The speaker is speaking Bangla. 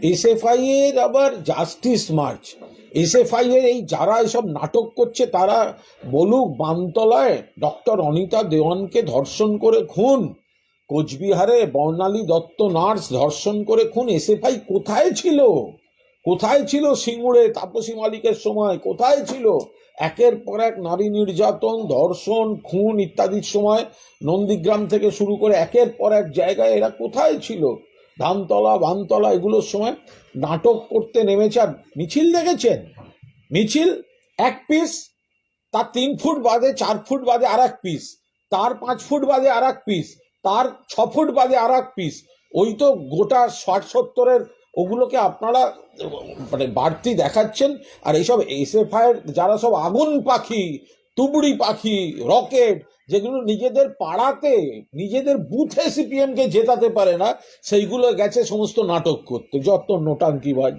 এসএফআই এর আবার জাস্টিস মার্চ এসএফআই এর এই যারা এসব নাটক করছে, তারা বলুক বামতলায় ডক্টর অনিতা দেওয়ানকে ধর্ষণ করে খুন, কোচবিহারে বর্ণালী দত্ত নার্স ধর্ষণ করে খুন। এসএফআই কোথায় ছিল? কোথায় ছিল সিঙ্গুরে তাপসী মালিকের সময়? কোথায় ছিল? একের পর এক নারী নির্যাতন, ধর্ষণ, খুন ইত্যাদির সময় নন্দীগ্রাম থেকে শুরু করে একের পর এক জায়গায় এরা কোথায় ছিল? ধানতলা, বানতলা এগুলোর সময় নাটক করতে নেমেছে। আর মিছিল দেখেছেন? মিছিল এক পিস তার তিন ফুট বাদে, চার ফুট বাদে আর এক পিস তার পাঁচ ফুট বাদে আর এক পিস তার ছ ফুট বাদে আর এক পিস ওই তো গোটা ষাট সত্তরের ওগুলোকে আপনারা মানে বাড়তি দেখাচ্ছেন। আর এইসব এসএফআই যারা সব আগুন পাখি, তুবড়ি পাখি, রকেট যেগুলো নিজেদের পাড়াতে, নিজেদের বুথে সিপিএম কে জেতাতে পারে না, সেইগুলো গেছে সমস্ত নাটক করতে, যত নোটাঙ্কিবাজ।